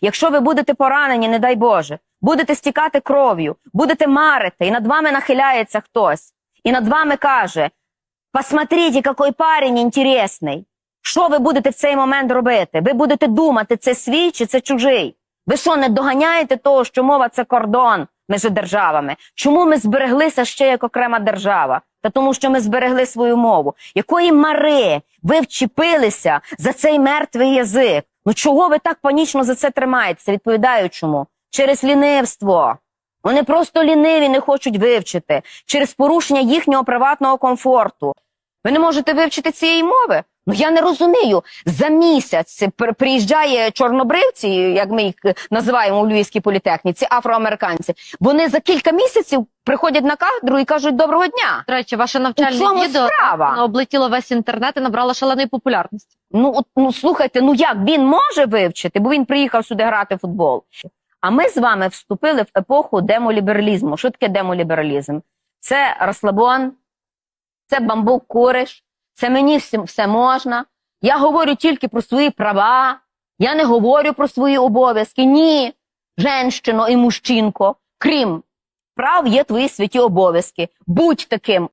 Якщо ви будете поранені, не дай Боже, будете стікати кров'ю, будете марити, і над вами нахиляється хтось, і над вами каже: Посмотрите, який парень інтересний. Що ви будете в цей момент робити? Ви будете думати, це свій чи це чужий? Ви що, не доганяєте того, що мова це кордон між державами? Чому ми збереглися ще як окрема держава? Та тому, що ми зберегли свою мову. Якої мари ви вчепилися за цей мертвий язик? Ну чого ви так панічно за це тримаєтеся? Відповідаю чому? Через лінивство. Вони просто ліниві, не хочуть вивчити через порушення їхнього приватного комфорту. Ви не можете вивчити цієї мови? Ну я не розумію. За місяць при- приїжджає чорнобривці, як ми їх е, називаємо у Львівській політехніці, афроамериканці. Вони за кілька місяців приходять на кафедру і кажуть доброго дня. До речі, ваше навчальне відео справа? облетіло весь інтернет і набрало шаленої популярності. Ну, от, ну слухайте, ну як він може вивчити, бо він приїхав сюди грати в футбол. А ми з вами вступили в епоху демолібералізму. Що таке демолібералізм? Це розслабон, це бамбук куриш, це мені все можна. Я говорю тільки про свої права, я не говорю про свої обов'язки. Ні, женщино і мужчинко, крім прав, є твої святі обов'язки. Будь таким